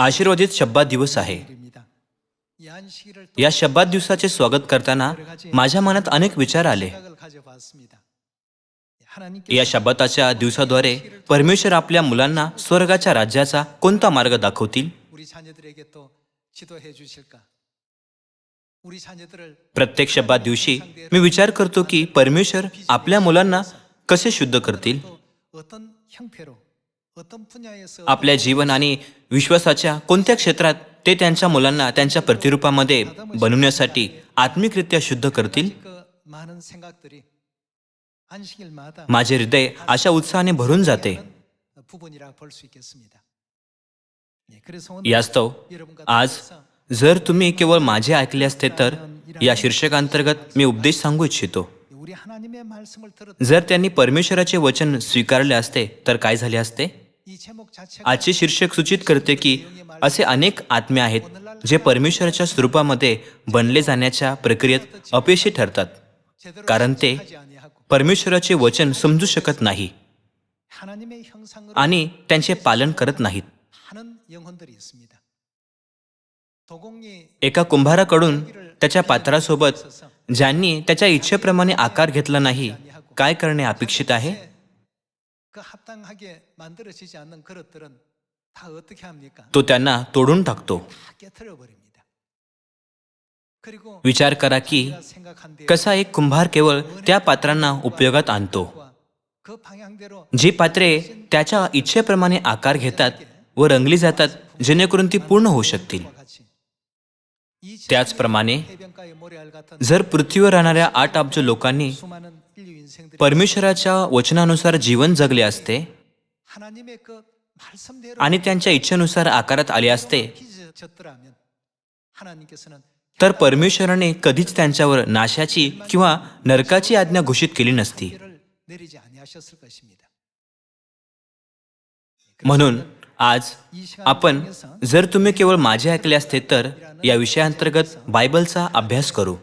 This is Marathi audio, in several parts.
आशीर्वादित शब्बात दिवस आहे. या शब्बात दिवसाचे स्वागत करताना माझ्या मनात अनेक विचार आले. या शब्दाच्या दिवसाद्वारे परमेश्वर आपल्या मुलांना स्वर्गाच्या राज्याचा कोणता मार्ग दाखवतील? प्रत्येक शब्दात दिवशी मी विचार करतो की परमेश्वर आपल्या मुलांना कसे शुद्ध करतील? आपल्या जीवन आणि विश्वासाच्या कोणत्या क्षेत्रात ते त्यांच्या मुलांना त्यांच्या प्रतिरूपामध्ये बनवण्यासाठी आत्मिकरित्या शुद्ध करतील? माझे हृदय अशा उत्साहाने भरून जाते. यास्तव आज जर तुम्ही केवळ माझे ऐकले असते तर या शीर्षकांतर्गत मी उपदेश सांगू इच्छितो. जर त्यांनी परमेश्वराचे वचन स्वीकारले असते तर काय झाले असते? आजचे शीर्षक सूचित करते की असे अनेक आत्मे आहेत जे परमेश्वराच्या स्वरूपामध्ये बनले जाण्याच्या प्रक्रियेत अपयशी ठरतात. कारण ते परमेश्वराचे वचन समजू शकत नाही. आणि त्यांचे पालन करत नाहीत. एका कुंभाराकडून त्याच्या पात्रासोबत ज्यांनी त्याच्या इच्छेप्रमाणे आकार घेतला नाही काय करणे अपेक्षित आहे? 그 합당하게 만들어지지 않는 그릇들은 다 어떻게 합니까? तो त्यांना तोडून टाकतो 다 깨트려 버립니다. 그리고 विचार करा की 우리가 생각한 대로 कसा एक कुंभार केवळ त्या पात्रांना उपयोगात आणतो 그 방향대로 जी पात्रे त्याच्या इच्छेप्रमाणे आकार घेतात व रंगली जातात जेणेकरून ती पूर्ण होऊ शकतील 과 같이 이 त्याचप्रमाणे 해변가의 모래알 같은 जर पृथ्वीवर राहणाऱ्या आठ अब्ज लोकांनी 수많은 인류 인생들이 परमेश्वराच्या वचनानुसार जीवन जगले असते आणि त्यांच्या इच्छेनुसार आकारात आले असते. तर परमेश्वराने कधीच त्यांच्यावर नाशाची किंवा नरकाची आज्ञा घोषित केली नसती. म्हणून आज आपण जर तुम्ही केवळ माझे ऐकले असते तर या विषयाअंतर्गत बायबलचा अभ्यास करू.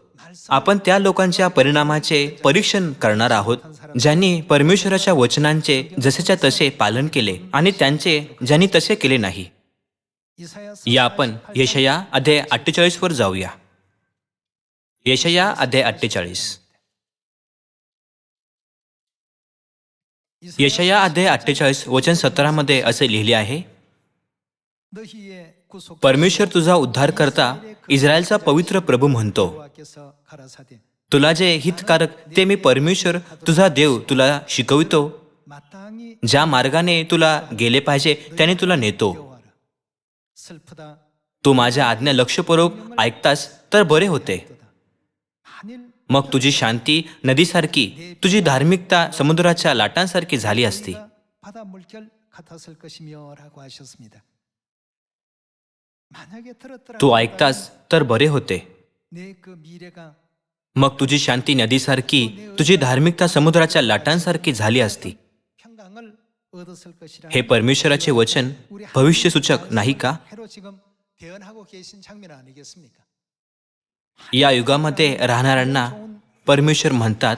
आपण त्या लोकांच्या परिणामाचे परीक्षण करणार आहोत ज्यांनी परमेश्वराच्या वचनांचे जसेच्या तसे पालन केले आणि त्यांचे ज्यांनी तसे केले नाही. या आपण यशया अध्याय अठ्ठेचाळीस वर जाऊया. यशया अध्याय अठ्ठेचाळीस. यशया अध्याय अठ्ठेचाळीस वचन सतरामध्ये असे लिहिले आहे. परमेश्वर तुझा उद्धार करता इस्रायलचा पवित्र प्रभू म्हणतो. तुला जे हितकारक ते मी परमेश्वर तुझा देव तुला शिकवितो. ज्या मार्गाने तुला गेले पाहिजे त्याने तुला नेतो. तू माझ्या आज्ञा लक्षपूर्वक ऐकतास तर बरे होते. मग तुझी शांती नदीसारखी तुझी धार्मिकता समुद्राच्या लाटांसारखी झाली असती. तू ऐकतास तर बरे होते. मग तुझी शांती नदीसारखी तुझी धार्मिकता समुद्राच्या लाटांसारखी झाली असती. हे परमेश्वराचे वचन भविष्य सूचक नाही का? या युगामध्ये राहणाऱ्यांना परमेश्वर म्हणतात.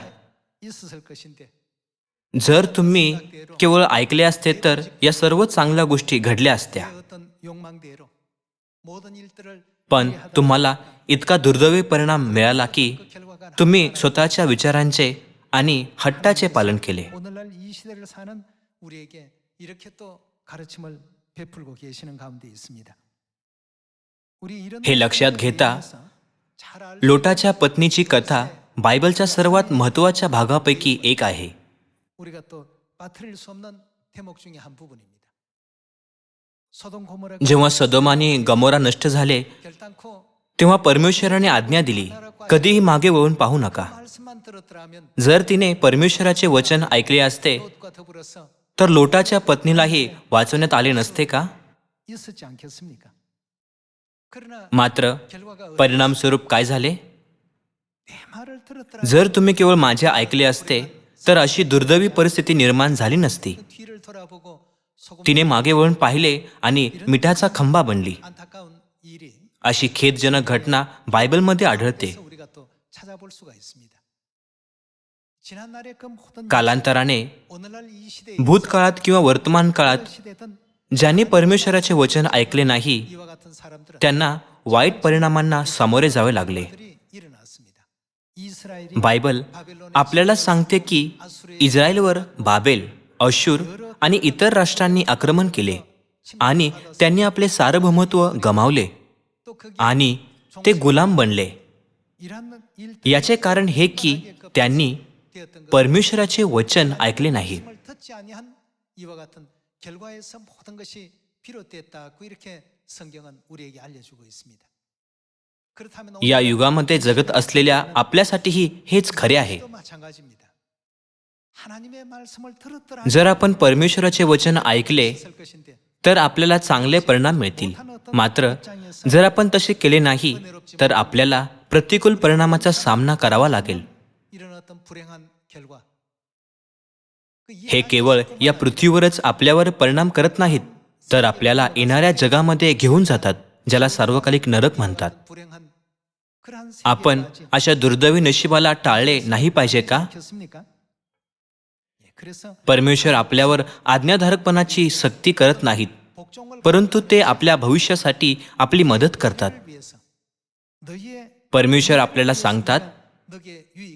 जर तुम्ही केवळ ऐकले असते तर या सर्व चांगल्या गोष्टी घडल्या असत्या. पण तुम्हाला इतका दुर्दैवी परिणाम मिळाला की तुम्ही स्वतःच्या विचारांचे आणि हट्टाचे पालन केले. हे लक्षात घेता लोटाच्या पत्नीची कथा बायबलच्या सर्वात महत्त्वाच्या भागापैकी एक आहे. जेव्हा सदम आणि गमोरा नष्ट झाले तेव्हा परमेश्वराने आज्ञा दिली कधीही मागे वळून पाहू नका. जर तिने परमेश्वराचे वचन ऐकले असते तर लोटाच्या पत्नीलाही वाचवण्यात आले नसते का? मात्र परिणामस्वरूप काय झाले? जर तुम्ही केवळ माझे ऐकले असते तर अशी दुर्दैवी परिस्थिती निर्माण झाली नसती. तिने मागे वळून पाहिले आणि मिठाचा खंबा बनली. अशी खेदजनक घटना बायबलमध्ये आढळते. कालांतराने भूतकाळात किंवा वर्तमान काळात ज्यांनी परमेश्वराचे वचन ऐकले नाही त्यांना वाईट परिणामांना सामोरे जावे लागले. बायबल आपल्याला सांगते की इस्रायलवर बाबेल अशूर आणि इतर राष्ट्रांनी आक्रमण केले आणि त्यांनी आपले सार्वभौमत्व गमावले आणि ते गुलाम बनले. याचे कारण हे की त्यांनी परमेश्वराचे वचन ऐकले नाही. या युगामध्ये जगत असलेल्या आपल्यासाठीही हेच खरे आहे. जर आपण परमेश्वराचे वचन ऐकले तर आपल्याला चांगले परिणाम मिळतील. मात्र जर आपण तसे केले नाही तर आपल्याला प्रतिकूल परिणामाचा सामना करावा लागेल. हे केवळ या पृथ्वीवरच आपल्यावर परिणाम करत नाहीत तर आपल्याला येणाऱ्या जगामध्ये घेऊन जातात ज्याला सार्वकालिक नरक म्हणतात. आपण अशा दुर्दैवी नशिबाला टाळले नाही पाहिजे का? परमेश्वर आपल्यावर आज्ञाधारकपणाची सक्ती करत नाहीत. परंतु ते आपल्या भविष्यासाठी आपली मदत करतात. परमेश्वर आपल्याला सांगतात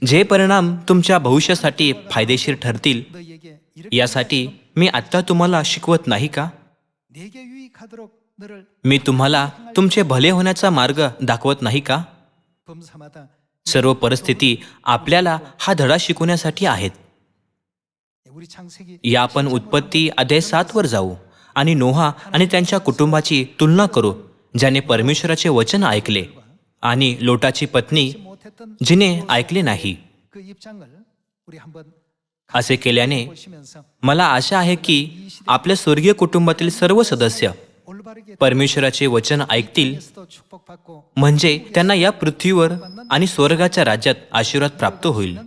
जे परिणाम तुमच्या भविष्यासाठी फायदेशीर ठरतील यासाठी मी आत्ता तुम्हाला शिकवत नाही का? मी तुम्हाला तुमचे भले होण्याचा मार्ग दाखवत नाही का? सर्व परिस्थिती आपल्याला हा धडा शिकवण्यासाठी आहेत. या आपण उत्पत्ती अध्याय सातवर जाऊ. आणि नोहा आणि त्यांच्या कुटुंबाची तुलना करू ज्याने परमेश्वराचे वचन ऐकले आणि लोटाची पत्नी जिने ऐकले नाही. असे केल्याने मला आशा आहे की आपल्या स्वर्गीय कुटुंबातील सर्व सदस्य परमेश्वराचे वचन ऐकतील म्हणजे त्यांना या पृथ्वीवर आणि स्वर्गाच्या राज्यात आशीर्वाद प्राप्त होईल.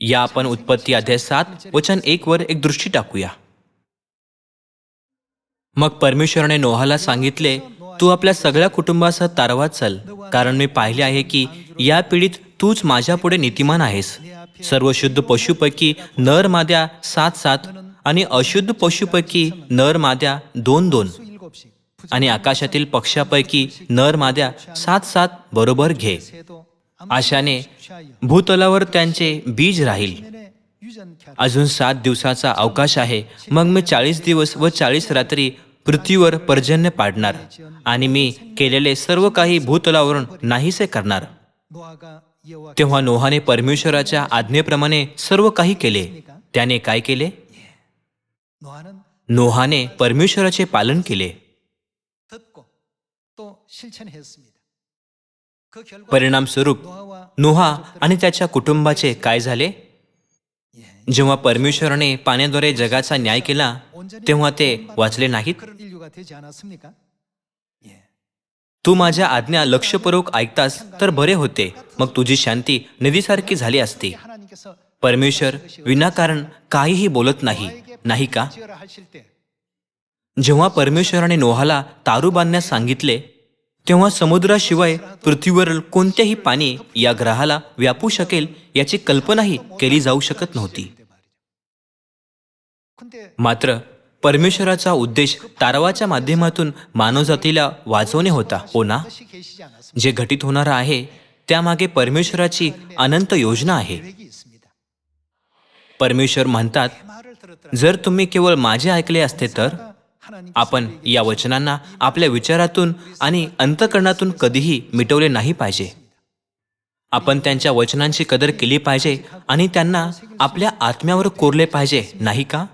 या आपण उत्पत्ती अध्याय सात वचन एक वर एक दृष्टी टाकूया. मग परमेश्वराने नोहाला सांगितले तू आपल्या सगळ्या कुटुंबासह तारवा चल कारण मी पाहिले आहे की या पिढीत तूच माझ्या पुढे नीतिमान आहेस. सर्व शुद्ध पशुपैकी नर माद्या सात सात आणि अशुद्ध पशुपैकी नर माद्या दोन दोन आणि आकाशातील पक्षापैकी नर माद्या सात सात बरोबर घे. आशाने भूतलावर त्यांचे बीज राहील. अजून सात दिवसाचा अवकाश आहे. मग मी चाळीस दिवस व चाळीस रात्री पृथ्वीवर पर्जन्य पाडणार आणि मी केलेले सर्व काही भूतलावरून नाहीसे करणार. तेव्हा नोहाने परमेश्वराच्या आज्ञेप्रमाणे सर्व काही केले. त्याने काय केले? नोहाने परमेश्वराचे पालन केले. परिणामस्वरूप नुहा आणि त्याच्या कुटुंबाचे काय झाले? जेव्हा परमेश्वराने पाण्याद्वारे जगाचा न्याय केला तेव्हा ते वाचले नाहीत? तू माझ्या आज्ञा लक्षपूर्वक ऐकतास तर बरे होते मग तुझी शांती नदीसारखी झाली असती. परमेश्वर विनाकारण काहीही बोलत नाही नाही का? जेव्हा परमेश्वराने नोहाला तारू बांधण्यास सांगितले तेव्हा समुद्राशिवाय पृथ्वीवरील कोणत्याही पाणी या ग्रहाला व्यापू शकेल याची कल्पनाही केली जाऊ शकत नव्हती. मात्र परमेश्वराचा उद्देश तारवाच्या माध्यमातून मानवजातीला वाचवणे होता हो ना? जे घटित होणार आहे त्यामागे परमेश्वराची अनंत योजना आहे. परमेश्वर म्हणतात जर तुम्ही केवळ माझे ऐकले असते तर? आपण या वचनांना आपल्या विचारातून आणि अंतकरणातून कधीही मिटवले नाही पाहिजे. आपण त्यांच्या वचनांची कदर केली पाहिजे आणि त्यांना आपल्या आत्म्यावर कोरले पाहिजे नाही का?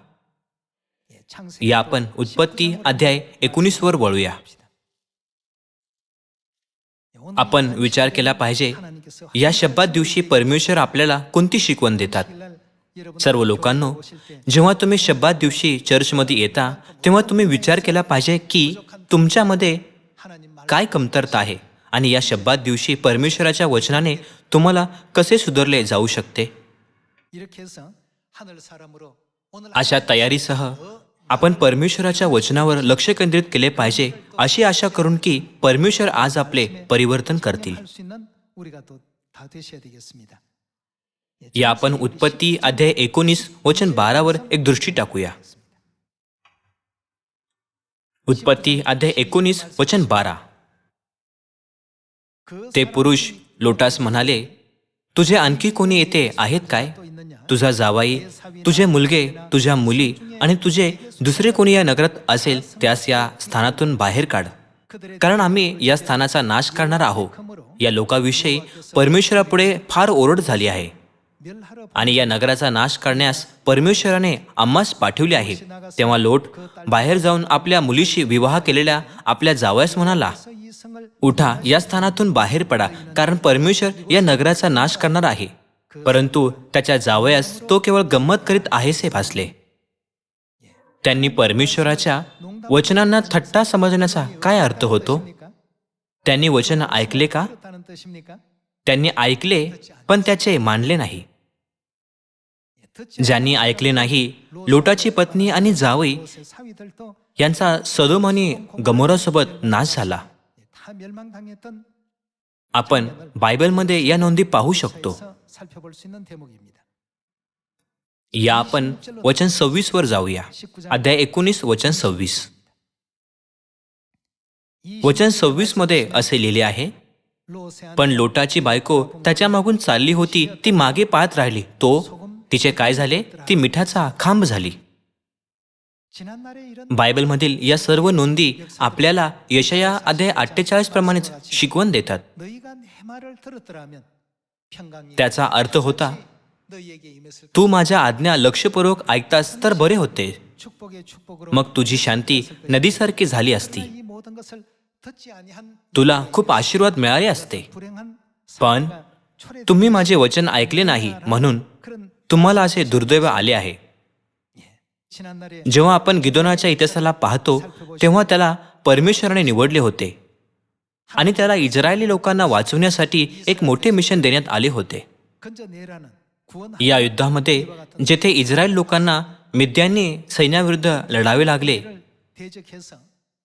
या आपण उत्पत्ती अध्याय एकोणीसवर वळूया. आपण विचार केला पाहिजे या शब्दात दिवशी परमेश्वर आपल्याला कोणती शिकवण देतात? सर्व लोकांनो जेव्हा तुम्ही शब्दात दिवशी चर्चमध्ये येता तेव्हा तुम्ही विचार केला पाहिजे की तुमच्यामध्ये काय कमतरता आहे आणि या शब्दात दिवशी परमेश्वराच्या वचनाने तुम्हाला कसे सुधारले जाऊ शकते? अशा तयारीसह आपण परमेश्वराच्या वचनावर लक्ष केंद्रित केले पाहिजे अशी आशा करून की परमेश्वर आज आपले परिवर्तन करतील. या आपण उत्पत्ती अध्याय एकोणीस वचन बारावर एक दृष्टी टाकूया. उत्पत्ती अध्याय एकोणीस वचन बारा. ते पुरुष लोटास म्हणाले तुझे आणखी कोणी येते आहेत काय? तुझा जावाई तुझे मुलगे तुझ्या मुली आणि तुझे दुसरे कोणी या नगरात असेल त्यास या स्थानातून बाहेर काढ. कारण आम्ही या स्थानाचा नाश करणार आहोत. या लोकाविषयी परमेश्वरापुढे फार ओरड झाली आहे. आणि या नगराचा नाश करण्यास परमेश्वराने आम्हास पाठवले आहे. तेव्हा लोट बाहेर जाऊन आपल्या मुलीशी विवाह केलेल्या आपल्या जावयास म्हणाला उठा या स्थानातून बाहेर पडा कारण परमेश्वर या नगराचा नाश करणार आहे. परंतु त्याच्या जावयास तो केवळ गंमत करीत आहेसे भासले. त्यांनी परमेश्वराच्या वचनांना थट्टा समजण्याचा काय अर्थ होतो? त्यांनी वचन ऐकले का? त्यांनी ऐकले पण त्याचे मानले नाही. ज्यांनी ऐकले नाही लोटाची पत्नी आणि जावई यांचा सदोम आणि गमोरासोबत नाश झाला. आपण बायबलमध्ये या नोंदी पाहू शकतो. या आपण वचन सव्वीस वर जाऊया. अध्याय एकोणीस वचन सव्वीस. वचन सव्वीसमध्ये असे लिहिले आहे पण लोटाची बायको त्याच्या मागून चालली होती ती मागे पाहत राहिली. तो तिचे काय झाले? ती मिठाचा खांब झाली. बायबलमधील या सर्व नोंदी आपल्याला यशया अध्याय अठ्ठेचाळीस प्रमाणेच शिकवण देतात. त्याचा अर्थ होता तू माझ्या आज्ञा लक्षपूर्वक ऐकतास तर बरे होते. मग तुझी शांती नदीसारखी झाली असती. तुला खूप आशीर्वाद मिळाले असते. पण तुम्ही माझे वचन ऐकले नाही म्हणून तुम्हाला असे दुर्दैव आले आहे. जेव्हा आपण गिदोनाच्या इतिहासाला पाहतो तेव्हा त्याला परमेश्वराने निवडले होते. आणि त्याला इस्रायली लोकांना वाचवण्यासाठी एक मोठे मिशन देण्यात आले होते. या युद्धामध्ये जेथे इस्रायल लोकांना मिद्यांनी सैन्याविरुद्ध लढावे लागले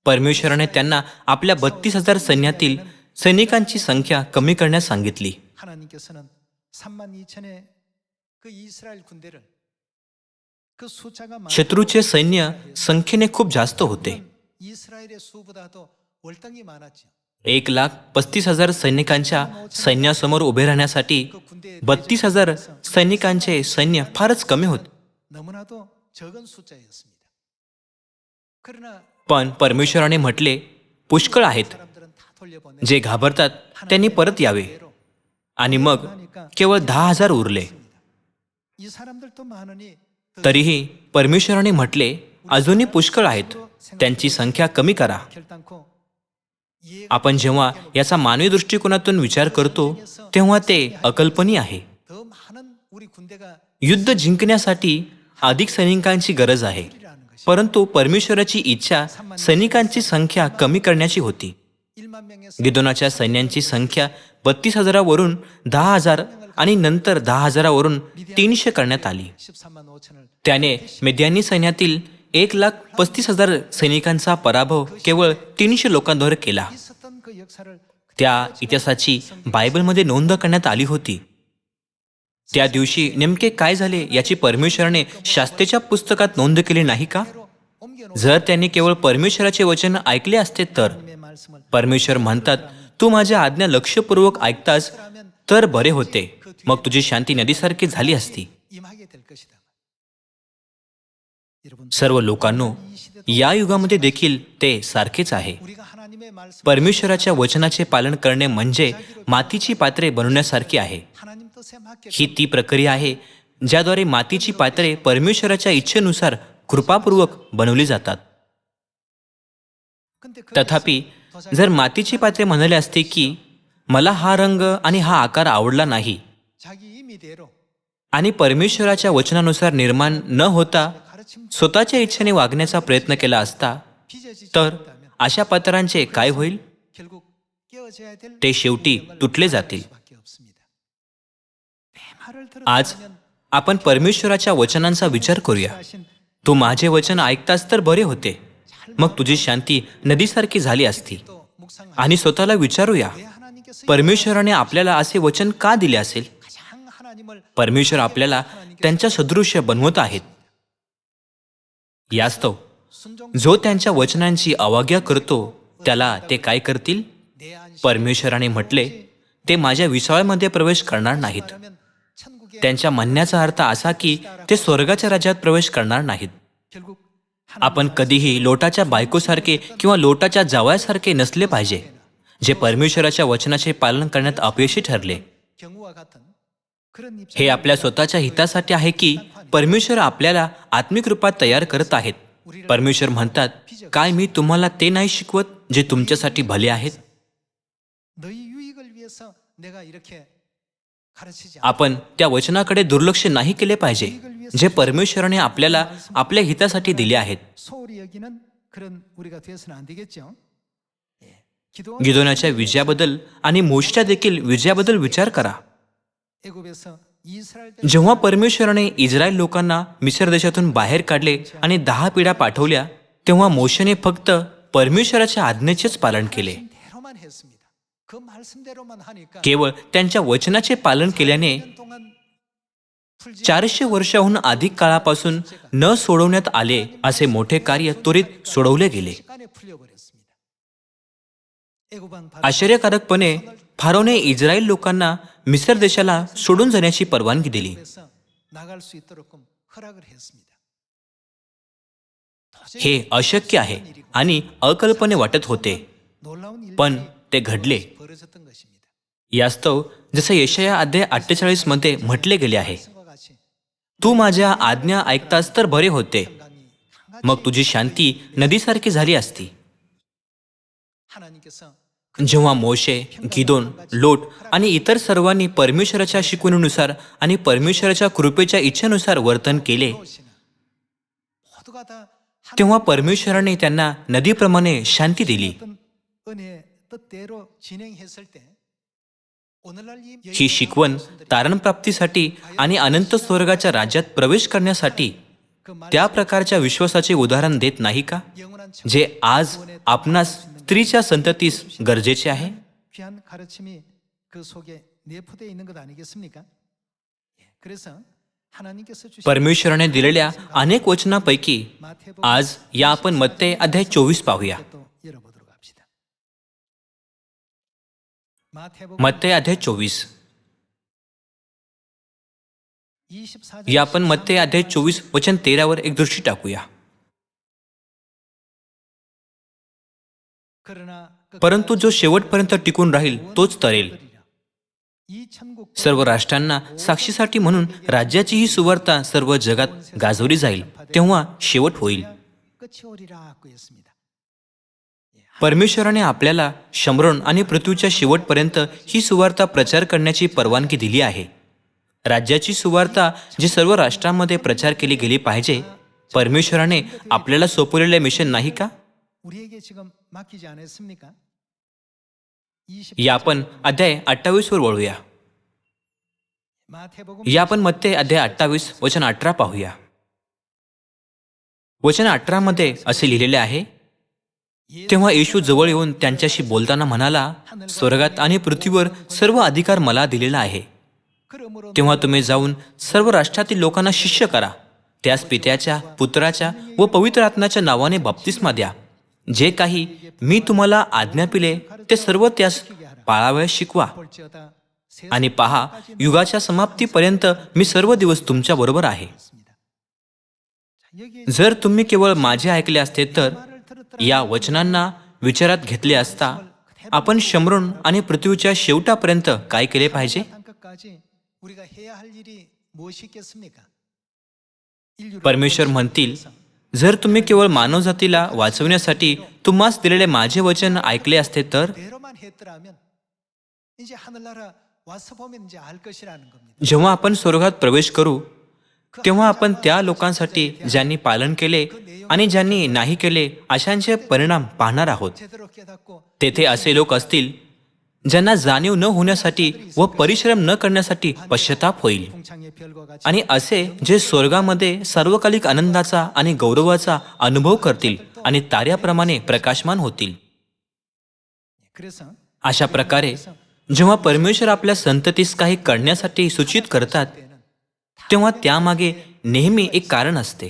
परमेश्वराने त्यांना आपल्या बत्तीस हजार सैन्यातील सैनिकांची संख्या कमी करण्यास सांगितली. शत्रूचे सैन्य संख्येने खूप जास्त होते एक लाख पस्तीस हजार सैनिकांच्या सैन्यासमोर उभे राहण्यासाठी बत्तीस हजार सैनिकांचे सैन्य फारच कमी होते पण परमेश्वराने म्हटले पुष्कळ आहेत जे घाबरतात त्यांनी परत यावे आणि मग केवळ दहा हजार उरले तरीही परमेश्वराने म्हटले अजूनही पुष्कळ आहेत. त्यांची संख्या कमी करा. आपण जेव्हा याचा मानवी दृष्टिकोनातून विचार करतो तेव्हा ते अकल्पनीय आहे. युद्ध जिंकण्यासाठी अधिक सैनिकांची गरज आहे. परंतु परमेश्वराची इच्छा सैनिकांची संख्या कमी करण्याची होती. गिदोनाच्या सैन्यांची संख्या बत्तीस हजारावरून दहा हजार आणि नंतर दहा हजारावरून तीनशे करण्यात आली. त्याने मेद्यानी सैन्यातील एक लाख पस्तीस हजार सैनिकांचा पराभव केवळ तीनशे लोकांद्वारे केला. त्या इतिहासाची बायबलमध्ये नोंद करण्यात आली होती. त्या दिवशी नेमके काय झाले याची परमेश्वराने शास्त्रेच्या पुस्तकात नोंद केली नाही का? जर त्यांनी केवळ परमेश्वराचे वचन ऐकले असते तर? परमेश्वर म्हणतात तू माझ्या आज्ञा लक्षपूर्वक ऐकतास तर बरे होते. मग तुझी शांती नदीसारखी झाली असती. सर्व लोकांनो या युगामध्ये देखील ते सारखेच आहे. परमेश्वराच्या वचनाचे पालन करणे म्हणजे मातीची पात्रे बनवण्यासारखी आहे. ही ती प्रक्रिया आहे ज्याद्वारे मातीची पात्रे परमेश्वराच्या इच्छेनुसार कृपापूर्वक बनवली जातात. तथापि जर मातीची पात्रे म्हणाले असते की मला हा रंग आणि हा आकार आवडला नाही आणि परमेश्वराच्या वचनानुसार निर्माण न होता स्वतःच्या इच्छेने वागण्याचा प्रयत्न केला असता तर अशा पत्रांचे काय होईल? ते शेवटी तुटले जातील. आज आपण परमेश्वराच्या वचनांचा विचार करूया. तू माझे वचन ऐकतास तर बरे होते. मग तुझी शांती नदीसारखी झाली असती. आणि स्वतःला विचारूया. परमेश्वराने आपल्याला असे वचन का दिले असेल? परमेश्वर आपल्याला त्यांच्या सदृश्य बनवत आहेत. यास्तव जो त्यांच्या वचनांची अवाग्या करतो त्याला ते काय करतील? परमेश्वराने म्हटले ते माझ्या विसाळ्यामध्ये प्रवेश करणार नाहीत. त्यांच्या म्हणण्याचा अर्थ असा की ते स्वर्गाच्या राज्यात प्रवेश करणार नाहीत. आपण कधीही लोटाच्या बायकोसारखे किंवा लोटाच्या जावयासारखे नसले पाहिजे जे परमेश्वराच्या वचनाचे पालन करण्यात अपयशी ठरले. हे आपल्या स्वतःच्या हितासाठी आहे की परमेश्वर आपल्याला आत्मिक रूपात तयार करत आहेत. परमेश्वर म्हणतात काय मी तुम्हाला ते नाही शिकवत जे तुमच्यासाठी भले आहेत? आपण त्या वचनाकडे दुर्लक्ष नाही केले पाहिजे जे परमेश्वराने आपल्याला आपल्या हितासाठी दिले आहेत. गिदोनाच्या विजयाबद्दल आणि मोशच्या देखील विजयाबद्दल विचार करा. जेव्हा परमेश्वराने इस्रायल लोकांना मिसर देशातून बाहेर काढले आणि दहा पिढ्या पाठवल्या तेव्हा मोशेने फक्त परमेश्वराच्या आज्ञेचेच पालन केले. केवळ त्यांच्या वचनाचे पालन केल्याने चारशे वर्षाहून अधिक काळापासून न सोडवण्यात आले असे मोठे कार्य त्वरित सोडवले गेले. आश्चर्यकारकपणे फारोने इस्रायल लोकांना मिसर देशाला सोडून जाण्याची परवानगी दिली. हे अशक्य आहे आणि अकल्पने वाटत होते. पण ते घडले. यास्तव जसं यशया अध्याय अठ्ठेचाळीसमध्ये म्हटले गेले आहे तू माझ्या आज्ञा ऐकतास तर बरे होते. मग तुझी शांती नदीसारखी झाली असती. जेव्हा मोशे गिदोन लोट आणि इतर सर्वांनी परमेश्वराच्या शिकवणीनुसार आणि परमेश्वराच्या कृपेच्या इच्छेनुसार वर्तन केले तेव्हा परमेश्वराने त्यांना नदीप्रमाणे शांती दिली. ही शिकवण तारणप्राप्तीसाठी आणि अनंत स्वर्गाच्या राज्यात प्रवेश करण्यासाठी त्या प्रकारच्या विश्वासाचे उदाहरण देत नाही का? जे आज आपणास स्त्रीच्या संततीस गरजेचे आहे? परमेश्वराने दिलेल्या अनेक वचनापैकी आज या आपण मत्ते अध्याय चोवीस पाहूया. मत्ते अध्याय चोवीस. या आपण मत्ते अध्याय चोवीस वचन तेरावर एक दृष्टी टाकूया. परंतु जो शेवटपर्यंत टिकून राहील तोच तरेल. सर्व राष्ट्रांना साक्षीसाठी म्हणून राज्याची ही सुवार्ता सर्व जगात गाजवली जाईल तेव्हा शेवट होईल. परमेश्वराने आपल्याला शमरण आणि पृथ्वीच्या शेवटपर्यंत ही सुवार्ता प्रचार करण्याची परवानगी दिली आहे. राज्याची सुवार्ता जी सर्व राष्ट्रांमध्ये प्रचार केली गेली पाहिजे परमेश्वराने आपल्याला सोपवलेले मिशन नाही का? या आपण अध्याय अठ्ठावीसवर वळूया. या आपण मत्ते अध्याय अठ्ठावीस वचन अठरा पाहूया. वचन अठरामध्ये असे लिहिलेले आहे तेव्हा येशू जवळ येऊन त्यांच्याशी बोलताना म्हणाला स्वर्गात आणि पृथ्वीवर सर्व अधिकार मला दिलेला आहे. तेव्हा तुम्ही जाऊन सर्व राष्ट्रातील लोकांना शिष्य करा. त्यास पित्याच्या पुत्राच्या व पवित्र आत्म्याच्या नावाने बाप्तिस्मा द्या. जे काही मी तुम्हाला आज्ञा पिले ते सर्व त्यास पाळावयास शिकवा. आणि पहा युगाच्या समाप्तीपर्यंत मी सर्व दिवस तुमच्या बरोबर आहे. जर तुम्ही केवळ माझे ऐकले असते तर या वचनांना विचारात घेतले असता आपण शमरून आणि पृथ्वीच्या शेवटापर्यंत काय केले पाहिजे? परमेश्वर म्हणतील जर तुम्ही केवळ मानवजातीला वाचवण्यासाठी तुम्हास दिलेले माझे वचन ऐकले असते तर? जेव्हा आपण स्वर्गात प्रवेश करू तेव्हा आपण त्या लोकांसाठी ज्यांनी पालन केले आणि ज्यांनी नाही केले अशांचे परिणाम पाहणार आहोत. तेथे असे लोक असतील ज्यांना जाणीव न होण्यासाठी व परिश्रम न करण्यासाठी पश्चाताप होईल. आणि असे जे स्वर्गामध्ये सार्वकालिक आनंदाचा आणि गौरवाचा अनुभव करतील आणि ताऱ्याप्रमाणे प्रकाशमान होतील. अशा प्रकारे जेव्हा परमेश्वर आपल्या संततीस काही करण्यासाठी सूचित करतात तेव्हा त्यामागे नेहमी एक कारण असते.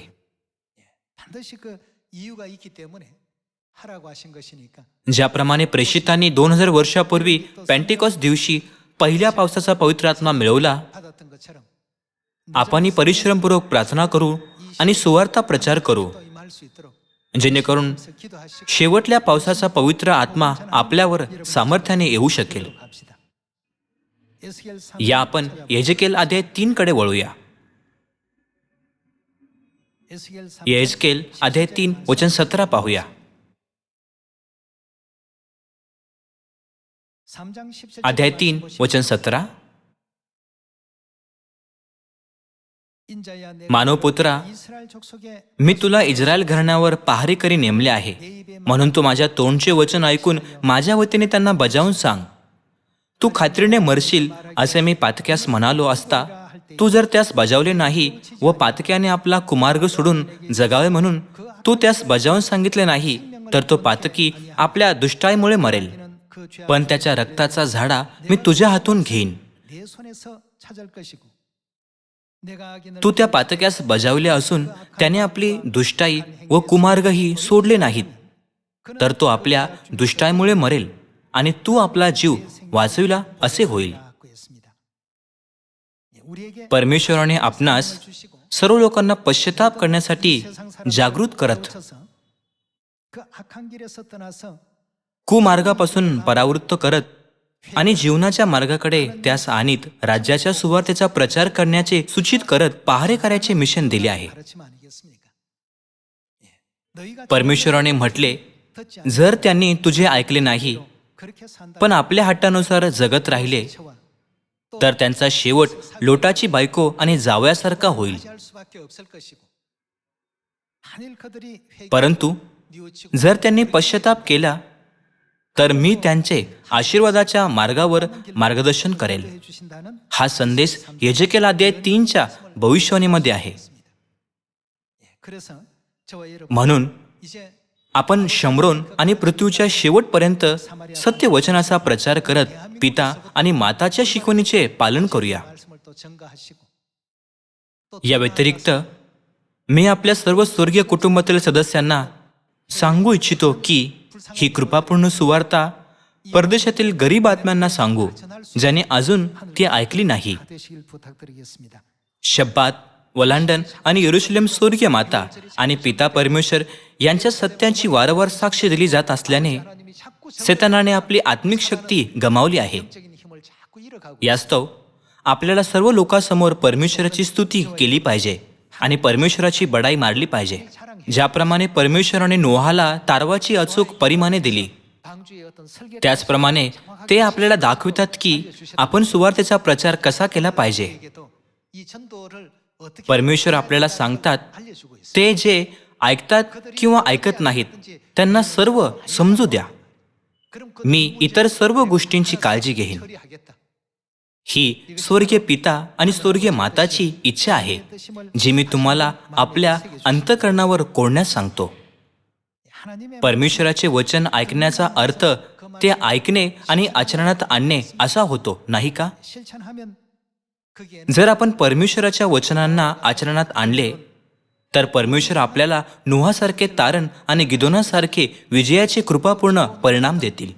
ज्याप्रमाणे प्रेषितांनी दोन हजार वर्षापूर्वी पॅन्टिकॉस दिवशी पहिल्या पावसाचा पवित्र आत्मा मिळवला आपण परिश्रमपूर्वक प्रार्थना करू आणि सुवार्ता प्रचार करू. जेणेकरून शेवटल्या पावसाचा पवित्र आत्मा आपल्यावर सामर्थ्याने येऊ शकेल. या आपण यजकेल आधी तीन कडे वळूया. यजकेल आधी तीन वचन सतरा पाहूया. अध्याय तीन वचन सतरा मानवपुत्रा मी तुला इस्रायल घराण्यावर पहारेकरी नेमले आहे म्हणून तू माझ्या तोंडचे वचन ऐकून माझ्या वतीने त्यांना बजावून सांग तू खात्रीने मरशील असे मी पातक्यास म्हणालो असता तू जर त्यास बजावले नाही व पातक्याने आपला कुमार्ग सोडून जगावे म्हणून तू त्यास बजावून सांगितले नाही तर तो पातकी आपल्या दुष्टाईमुळे मरेल पण त्याच्या रक्ताचा झाडा मी तुझ्या हातून घेईन. तू त्या पातक्यास बजावले असून त्याने आपली दुष्टाई व कुमार्गही सोडले नाहीत. तर तो आपल्या दुष्टाईमुळे मरेल आणि तू आपला जीव वाचविला असे होईल. परमेश्वराने आपणास सर्व लोकांना पश्चाताप करण्यासाठी जागृत करत कुमार्गापासून परावृत्त करत आणि जीवनाच्या मार्गाकडे त्यास आणीत राज्याच्या सुवार्थेचा प्रचार करण्याचे सूचित करत पहारेकऱ्याचे मिशन दिले आहे. परमेश्वराने म्हटले जर त्यांनी तुझे ऐकले नाही पण आपल्या हट्टानुसार जगत राहिले तर त्यांचा शेवट लोटाची बायको आणि जावयासारखा होईल. परंतु जर त्यांनी पश्चाताप केला तर मी त्यांचे आशीर्वादाच्या मार्गावर मार्गदर्शन करेल. हा संदेश यजकेला अध्याय तीनच्या भविष्यवाणीमध्ये आहे. म्हणून आपण शमरोन आणि पृथ्वीच्या शेवटपर्यंत सत्य वचनाचा प्रचार करत पिता आणि माताच्या शिकवणीचे पालन करूया. या व्यतिरिक्त मी आपल्या सर्व स्वर्गीय कुटुंबातील सदस्यांना सांगू इच्छितो की ही कृपापूर्ण सुवार्ता परदेशातील गरीब आत्म्यांना सांगू ज्याने अजून ती ऐकली नाही. शब्बात वलांडन आणि युरुशलेम सूर्य माता आणि पिता परमेश्वर यांच्या सत्यांची वारंवार साक्ष दिली जात असल्याने सेतनाने आपली आत्मिक शक्ती गमावली आहे. यास्तव आपल्याला सर्व लोकांसमोर परमेश्वराची स्तुती केली पाहिजे आणि परमेश्वराची बडाई मारली पाहिजे. ज्याप्रमाणे परमेश्वराने नोहाला तारवाची अचूक परिमाणे दिली. त्याचप्रमाणे ते आपल्याला दाखवितात की आपण सुवार्थेचा प्रचार कसा केला पाहिजे. परमेश्वर आपल्याला सांगतात ते जे ऐकतात किंवा ऐकत नाहीत त्यांना सर्व समजू द्या. मी इतर सर्व गोष्टींची काळजी घेईन. ही स्वर्गीय पिता आणि स्वर्गीय माताची इच्छा आहे जी मी तुम्हाला आपल्या अंतकरणावर कोडण्यास सांगतो. परमेश्वराचे वचन ऐकण्याचा अर्थ ते ऐकणे आणि आचरणात आणणे असा होतो नाही का? जर आपण परमेश्वराच्या वचनांना आचरणात आणले तर परमेश्वर आपल्याला नुहासारखे तारण आणि गिदोनासारखे विजयाचे कृपापूर्ण परिणाम देतील.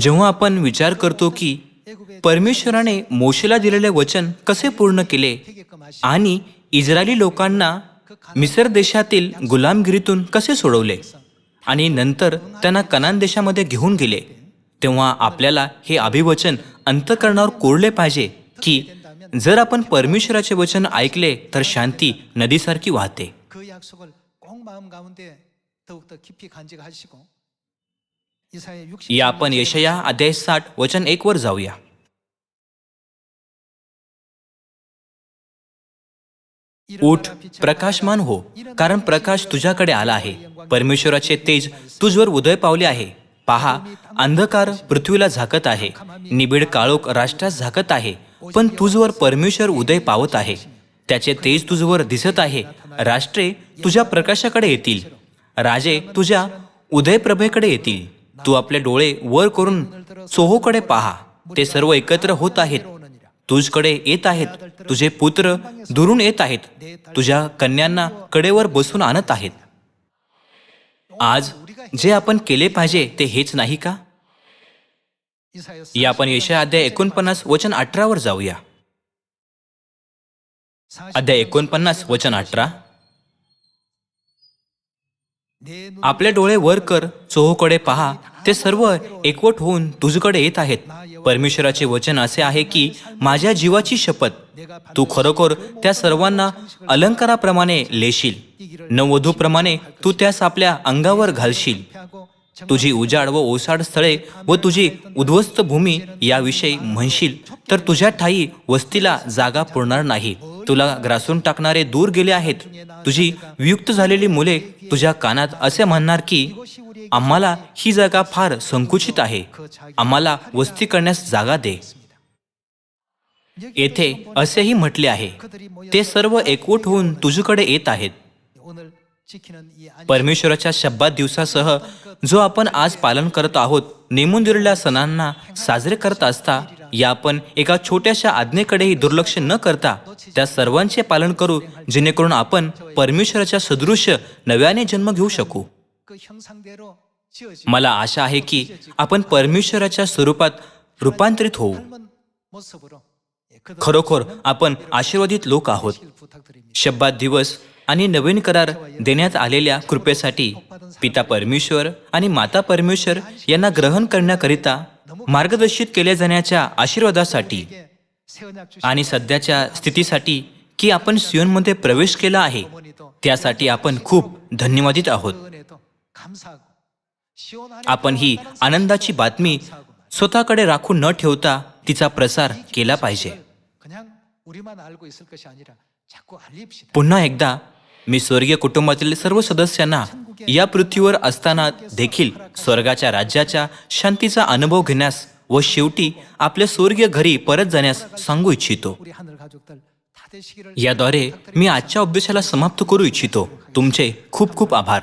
जेव्हा आपण विचार करतो की परमेश्वराने मोशेला दिलेले वचन कसे पूर्ण केले आणि इस्रायली लोकांना मिसर देशातील गुलामगिरीतून कसे सोडवले आणि नंतर त्यांना कनान देशामध्ये घेऊन गेले तेव्हा आपल्याला हे अभिवचन अंतकरणावर कोरले पाहिजे की जर आपण परमेश्वराचे वचन ऐकले तर शांती नदीसारखी वाहते. या आपण यशया अध्याय साठ वचन एक वर जाऊया. उठ प्रकाशमान हो कारण प्रकाश तुझ्याकडे आला आहे. परमेश्वराचे तेज तुझवर उदय पावले आहे. पहा अंधकार पृथ्वीला झाकत आहे. निबिड काळोख राष्ट्रास झाकत आहे पण तुझवर परमेश्वर उदय पावत आहे. त्याचे तेज तुझवर दिसत आहे राष्ट्रे तुझ्या प्रकाशाकडे येतील. राजे तुझ्या उदयप्रभेकडे येतील. तू आपले डोळे वर करून सोहोकडे पहा. ते सर्व एकत्र होत आहेत. तुझकडे येत आहेत. तुझे पुत्र दुरून येत आहेत. तुझ्या कन्यांना कडेवर बसून आणत आहेत. आज जे आपण केले पाहिजे ते हेच नाही का? या आपण यशया अध्याय एकोणपन्नास वचन अठरावर जाऊया. अध्याय एकोणपन्नास वचन अठरा. आपले डोळे वर कर चोहोकडे पहा. ते सर्व एकवट होऊन तुझकडे येत आहेत. परमेश्वराचे वचन असे आहे की माझ्या जीवाची शपथ. तू खरोखर त्या सर्वांना अलंकाराप्रमाणे लेशील. नववधूप्रमाणे तू त्यास आपल्या अंगावर घालशील. तुझी उजाड व ओसाड स्थळे व तुझी उद्ध्वस्त भूमी याविषयी म्हणशील तर तुझ्या ठाई वस्तीला जागा पुरणार नाही. तुला ग्रासून टाकणारे दूर गेले आहेत. तुझी वियुक्त झालेली मुले तुझ्या कानात असे म्हणणार की आम्हाला ही जागा फार संकुचित आहे. आम्हाला वस्ती करण्यास जागा दे. येथे असेही म्हटले आहे ते सर्व एकवट होऊन तुझ्याकडे येत आहेत. परमेश्वराच्या शब्दात दिवसासह जो आपण आज पालन करत आहोत नेमून दिलेल्या सणांना साजरे करत असता या आपण एका छोट्याशा आज्ञेकडेही दुर्लक्ष न करता त्या सर्वांचे पालन करू जेणेकरून आपण परमेश्वराच्या सदृश नव्याने जन्म घेऊ शकू. मला आशा आहे की आपण परमेश्वराच्या स्वरूपात रूपांतरित होऊ. खरोखर आपण आशीर्वादित लोक आहोत. शब्दात दिवस आणि नवीन करार देण्यात आलेल्या कृपेसाठी पिता परमेश्वर आणि माता परमेश्वर यांना ग्रहण करण्याकरिता मार्गदर्शित केल्या जाण्याच्या आशीर्वादासाठी आणि सध्याच्या स्थितीसाठी की आपण सियोनमध्ये प्रवेश केला आहे त्यासाठी आपण खूप धन्यवादित आहोत. आपण ही आनंदाची बातमी स्वतःकडे राखून न ठेवता तिचा प्रसार केला पाहिजे. पुन्हा एकदा मी स्वर्गीय कुटुंबातील सर्व सदस्यांना या पृथ्वीवर असताना देखील स्वर्गाच्या राज्याच्या शांतीचा अनुभव घेण्यास व शेवटी आपल्या स्वर्गीय घरी परत जाण्यास सांगू इच्छितो. याद्वारे मी आजच्या अभ्यासाला समाप्त करू इच्छितो. तुमचे खूप खूप आभार.